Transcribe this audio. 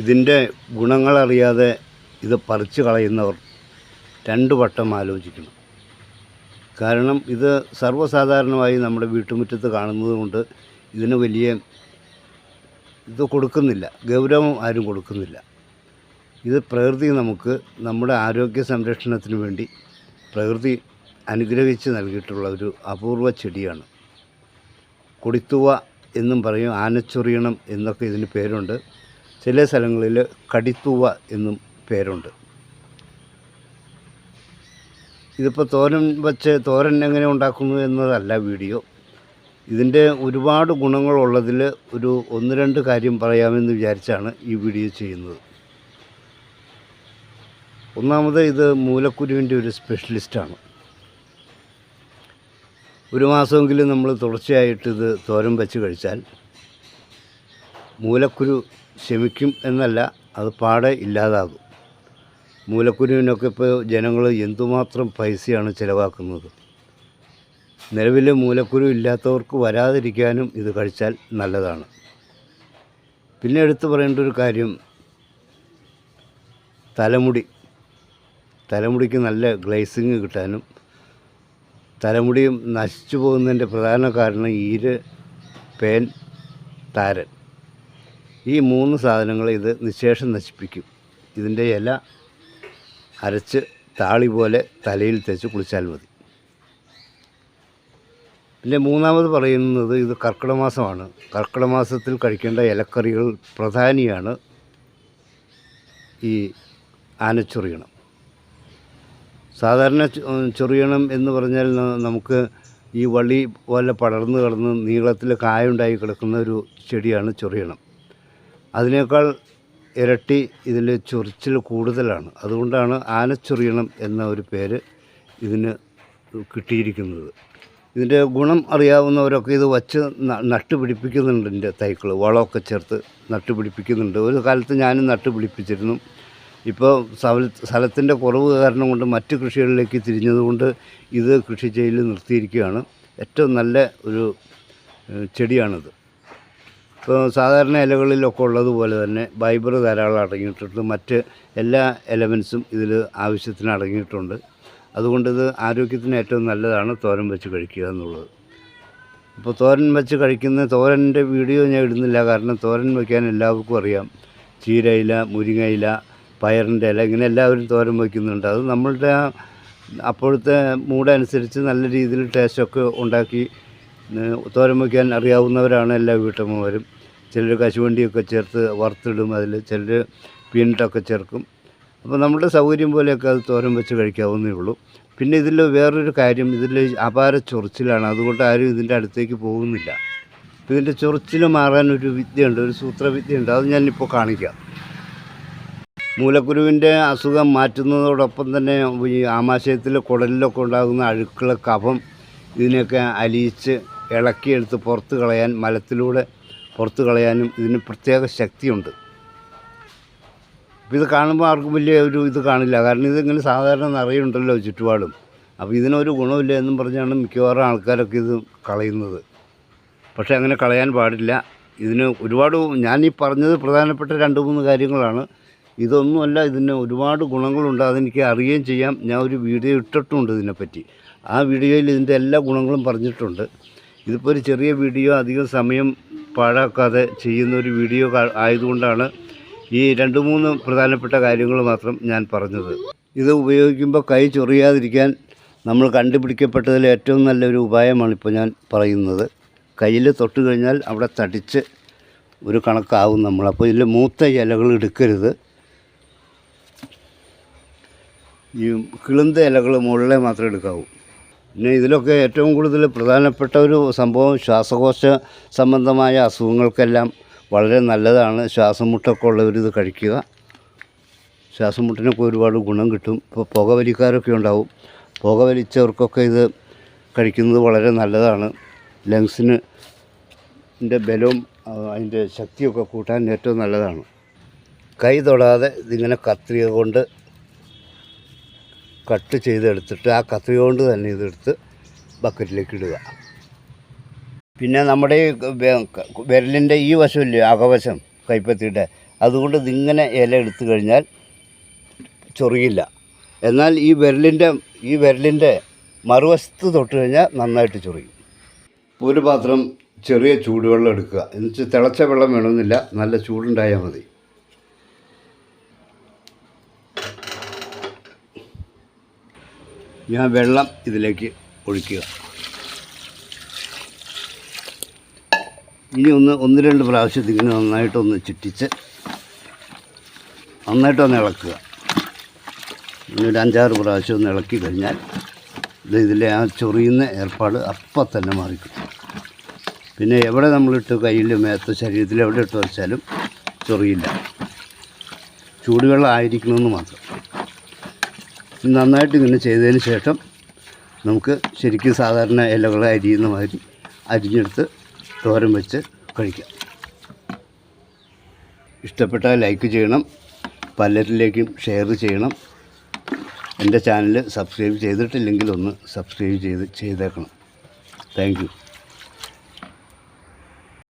ഇതിന്റെ ഗുണങ്ങളറിയാതെ ഇത് പറിച്ചു കളയുന്നവർ രണ്ട് വട്ടം ആലോചിക്കണം. കാരണം ഇത് സർവസാധാരണമായി നമ്മുടെ വീട്ടുമുറ്റത്ത് കാണുന്നത് കൊണ്ട് ഇതിന് വലിയ ഇത് കൊടുക്കുന്നില്ല. ഗൗരവം ആരും കൊടുക്കുന്നില്ല. ഇത് പ്രകൃതി നമുക്ക് നമ്മുടെ ആരോഗ്യ സംരക്ഷണത്തിന് വേണ്ടി പ്രകൃതി അനുഗ്രഹിച്ച് നൽകിയിട്ടുള്ള ഒരു അപൂർവ ചെടിയാണ്. കൊടിത്തുവ എന്നും പറയും ആനച്ചൊറിയണം എന്നൊക്കെ ഇതിന് പേരുണ്ട്. ചില സ്ഥലങ്ങളിൽ കടിത്തുവ എന്നും പേരുണ്ട്. ഇതിപ്പോൾ തോരൻ വച്ച് തോരൻ എങ്ങനെ ഉണ്ടാക്കുന്നു എന്നതല്ല വീഡിയോ. ഇതിന്റെ ഒരുപാട് ഗുണങ്ങളുള്ളതിൽ ഒരു ഒന്ന് രണ്ട് കാര്യം പറയാമെന്ന് വിചാരിച്ചാണ് ഈ വീഡിയോ ചെയ്യുന്നത്. ഒന്നാമത് ഇത് മൂലക്കുരുവിന്റെ ഒരു സ്പെഷ്യലിസ്റ്റാണ്. ഒരു മാസമെങ്കിലും നമ്മൾ തുടർച്ചയായിട്ട് ഇത് തോരൻ വെച്ച് കഴിച്ചാൽ മൂലക്കുരു ശമിക്കും എന്നല്ല അത് പാടെ ഇല്ലാതാകും. മൂലക്കുരുവിനൊക്കെ ഇപ്പോൾ ജനങ്ങൾ എന്തുമാത്രം പൈസയാണ് ചിലവാക്കുന്നത്? നിലവിൽ മൂലക്കുരു ഇല്ലാത്തവർക്ക് വരാതിരിക്കാനും ഇത് കഴിച്ചാൽ നല്ലതാണ്. പിന്നെ എടുത്തു പറയേണ്ട ഒരു കാര്യം തലമുടി. തലമുടിക്ക് നല്ല ഗ്ലേസിങ് കിട്ടാനും തലമുടിയും നശിച്ചു പോകുന്നതിന്റെ പ്രധാന കാരണം ഈര് പേൻ താരൻ. ഈ മൂന്ന് സാധനങ്ങൾ ഇത് നിശേഷം നശിപ്പിക്കും. ഇതിന്റെ ഇല അരച്ച് താളി പോലെ തലയിൽ തേച്ച് കുളിച്ചാൽ മതി. പിന്നെ മൂന്നാമത് പറയുന്നത് ഇത് കർക്കിടക മാസമാണ്. മാസത്തിൽ കഴിക്കേണ്ട ഇലക്കറികൾ പ്രധാനിയാണ് ഈ ആനച്ചൊറിയണം സാധാരണ ചൊറിയണം എന്ന് പറഞ്ഞാൽ നമുക്ക് ഈ വള്ളി പോലെ പടർന്നു കിടന്ന് നീളത്തിൽ കായുണ്ടായി കിടക്കുന്ന ഒരു ചെടിയാണ് ചൊറിയണം. അതിനേക്കാൾ ഇരട്ടി ഇതിൽ ചൊറിച്ചിൽ കൂടുതലാണ്. അതുകൊണ്ടാണ് ആനച്ചൊറിയണം എന്ന ഒരു പേര് ഇതിന് കിട്ടിയിരിക്കുന്നത്. ഇതിന്റെ ഗുണം അറിയാവുന്നവരൊക്കെ ഇത് വച്ച് നട്ടുപിടിപ്പിക്കുന്നുണ്ട് എന്റെ തൈക്കൾ വളമൊക്കെ ചേർത്ത് നട്ടുപിടിപ്പിക്കുന്നുണ്ട്. ഒരു കാലത്ത് ഞാനും നട്ടുപിടിപ്പിച്ചിരുന്നു. ഇപ്പോൾ സ്ഥല സ്ഥലത്തിന്റെ കുറവ് കാരണം കൊണ്ട് മറ്റ് കൃഷികളിലേക്ക് തിരിഞ്ഞതുകൊണ്ട് ഇത് കൃഷി ചെയ്യൽ നിർത്തിയിരിക്കുകയാണ്. ഏറ്റവും നല്ല ഒരു ചെടിയാണിത്. ഇപ്പോൾ സാധാരണ ഇലകളിലൊക്കെ ഉള്ളതുപോലെ തന്നെ ഫൈബർ ധാരാളം അടങ്ങിയിട്ടുണ്ട്. മറ്റ് എല്ലാ എലമെൻസും ഇതിൽ ആവശ്യത്തിന് അടങ്ങിയിട്ടുണ്ട്. അതുകൊണ്ട് ഇത് ആരോഗ്യത്തിന് ഏറ്റവും നല്ലതാണ് തോരൻ വെച്ച് കഴിക്കുക എന്നുള്ളത്. ഇപ്പോൾ തോരൻ വെച്ച് കഴിക്കുന്ന തോരന്റെ വീഡിയോ ഞാൻ ഇടുന്നില്ല. കാരണം തോരൻ വയ്ക്കാൻ എല്ലാവർക്കും അറിയാം. ചീരയില മുരിങ്ങയില പയറിന്റെ ഇല ഇങ്ങനെ എല്ലാവരും തോരൻ വയ്ക്കുന്നുണ്ട് അത് നമ്മളുടെ അപ്പോഴത്തെ മൂടനുസരിച്ച് നല്ല രീതിയിൽ ടേസ്റ്റൊക്കെ ഉണ്ടാക്കി തോരൻ വയ്ക്കാൻ അറിയാവുന്നവരാണ് എല്ലാ വീട്ടമ്മമാരും. ചിലർ കശുവണ്ടിയൊക്കെ ചേർത്ത് വറുത്തിടും അതിൽ ചിലർ പീനട്ടൊക്കെ ചേർക്കും. അപ്പോൾ നമ്മുടെ സൗകര്യം പോലെയൊക്കെ അത് തോരം വെച്ച് കഴിക്കാവുന്നേ ഉള്ളൂ. പിന്നെ ഇതിൽ വേറൊരു കാര്യം ഇതിൽ അപാര ചൊറിച്ചിലാണ്. അതുകൊണ്ട് ആരും ഇതിന്റെ അടുത്തേക്ക് പോകുന്നില്ല. ഇതിന്റെ ചൊറിച്ചിൽ മാറാൻ ഒരു വിദ്യയുണ്ട് ഒരു സൂത്രവിദ്യയുണ്ട്. അത് ഞാനിപ്പോൾ കാണിക്കാം. മൂലക്കുരുവിന്റെ അസുഖം മാറ്റുന്നതോടൊപ്പം തന്നെ ഈ ആമാശയത്തിൽ കുടലിലൊക്കെ ഉണ്ടാകുന്ന അഴുക്കള കഫം ഇതിനെയൊക്കെ അലിയിച്ച് ഇളക്കിയെടുത്ത് പുറത്ത് കളയാൻ മലത്തിലൂടെ പുറത്ത് കളയാനും ഇതിന് പ്രത്യേക ശക്തിയുണ്ട്. അപ്പോൾ ഇത് കാണുമ്പോൾ ആർക്കും വലിയ ഒരു ഇത് കാണില്ല. കാരണം ഇതിങ്ങനെ സാധാരണ നിറയുണ്ടല്ലോ ചുറ്റുപാടും. അപ്പോൾ ഇതിനൊരു ഗുണമില്ല എന്നും പറഞ്ഞാണ് മിക്കവാറും ആൾക്കാരൊക്കെ ഇത് കളയുന്നത്. പക്ഷേ അങ്ങനെ കളയാൻ പാടില്ല. ഇതിന് ഒരുപാട് ഞാൻ ഈ പറഞ്ഞത് പ്രധാനപ്പെട്ട രണ്ട് മൂന്ന് കാര്യങ്ങളാണ്. ഇതൊന്നുമല്ല ഇതിന് ഒരുപാട് ഗുണങ്ങളുണ്ട്. അതെനിക്ക് അറിയുകയും ചെയ്യാം. ഞാൻ ഒരു വീഡിയോ ഇട്ടിട്ടുണ്ട് ഇതിനെപ്പറ്റി. ആ വീഡിയോയിൽ ഇതിന്റെ എല്ലാ ഗുണങ്ങളും പറഞ്ഞിട്ടുണ്ട്. ഇതിപ്പോൾ ഒരു ചെറിയ വീഡിയോ അധികം സമയം പാഴാക്കാതെ ചെയ്യുന്ന ഒരു വീഡിയോ ആയതുകൊണ്ടാണ് ഈ രണ്ട് മൂന്ന് പ്രധാനപ്പെട്ട കാര്യങ്ങൾ മാത്രം ഞാൻ പറഞ്ഞത്. ഇത് ഉപയോഗിക്കുമ്പോൾ കൈ ചൊറിയാതിരിക്കാൻ നമ്മൾ കണ്ടുപിടിക്കപ്പെട്ടതിൽ ഏറ്റവും നല്ലൊരു ഉപായമാണ് ഇപ്പോൾ ഞാൻ പറയുന്നത്. കയ്യിൽ തൊട്ട് കഴിഞ്ഞാൽ അവിടെ തടിച്ച് ഒരു കണക്കാവും നമ്മൾ. അപ്പോൾ ഇതിൽ മൂത്ത ഇലകൾ എടുക്കരുത്. ഈ കിളുന്ത ഇലകൾ മുകളിലെ മാത്രമേ എടുക്കാവൂ. പിന്നെ ഇതിലൊക്കെ ഏറ്റവും കൂടുതൽ പ്രധാനപ്പെട്ട ഒരു സംഭവം ശ്വാസകോശ സംബന്ധമായ അസുഖങ്ങൾക്കെല്ലാം വളരെ നല്ലതാണ്. ശ്വാസം മുട്ടൊക്കെ ഉള്ളവർ ഇത് കഴിക്കുക. ശ്വാസം മുട്ടിനൊക്കെ ഒരുപാട് ഗുണം കിട്ടും. ഇപ്പോൾ പുകവലിക്കാരൊക്കെ ഉണ്ടാവും. പുകവലിച്ചവർക്കൊക്കെ ഇത് കഴിക്കുന്നത് വളരെ നല്ലതാണ്. ലങ്സിന് ബലവും അതിന്റെ ശക്തിയൊക്കെ കൂട്ടാൻ ഏറ്റവും നല്ലതാണ്. കൈ തൊടാതെ ഇതിങ്ങനെ കത്രിക കൊണ്ട് കട്ട് ചെയ്തെടുത്തിട്ട് ആ കത്രിക കൊണ്ട് തന്നെ ഇതെടുത്ത് ബക്കറ്റിലേക്ക് ഇടുക പിന്നെ നമ്മുടെ വിരലിന്റെ ഈ വശമില്ലേ അകവശം കൈപ്പത്തിയുടെ അതുകൊണ്ട് ഇതിങ്ങനെ ഇല എടുത്തു കഴിഞ്ഞാൽ ചൊറിയില്ല. എന്നാൽ ഈ വിരലിന്റെ ഈ വിരലിന്റെ മറുവശത്ത് തൊട്ട് കഴിഞ്ഞാൽ നന്നായിട്ട് ചൊറിയും. ഒരു പാത്രം ചെറിയ ചൂടുവെള്ളം എടുക്കുക. എന്നുവെച്ചാൽ തിളച്ച വെള്ളം വേണമെന്നില്ല നല്ല ചൂടുണ്ടായാൽ മതി. ഞാൻ വെള്ളം ഇതിലേക്ക് ഒഴിക്കുക. ഇനി ഒന്ന് ഒന്ന് രണ്ട് പ്രാവശ്യം ഇങ്ങനെ നന്നായിട്ടൊന്ന് ചുറ്റിച്ച് നന്നായിട്ടൊന്ന് ഇളക്കുക. ഇനി ഒരു അഞ്ചാറ് പ്രാവശ്യം ഒന്ന് ഇളക്കി കഴിഞ്ഞാൽ ഇത് ഇതിലെ ആ ചൊറിയുന്ന ഏർപ്പാട് അപ്പം തന്നെ മാറിക്കിട്ടും. പിന്നെ എവിടെ നമ്മളിട്ട് കയ്യിൽ മേത്ത ശരീരത്തിൽ എവിടെ ഇട്ട് വെച്ചാലും ചൊറിയില്ല. ചൂടുവെള്ളം ആയിരിക്കണമെന്ന് മാത്രം. നന്നായിട്ട് ഇങ്ങനെ ചെയ്തതിന് ശേഷം നമുക്ക് ശരിക്കും സാധാരണ ഇലകൾ അരിയുന്ന മാതിരി അരിഞ്ഞെടുത്ത് തോരൻ വെച്ച് കഴിക്കാം. ഇഷ്ടപ്പെട്ടാൽ ലൈക്ക് ചെയ്യണം പലരിലേക്കും ഷെയർ ചെയ്യണം. എന്റെ ചാനൽ സബ്സ്ക്രൈബ് ചെയ്തിട്ടില്ലെങ്കിൽ ഒന്ന് സബ്സ്ക്രൈബ് ചെയ്ത് ചെയ്തേക്കണം. താങ്ക്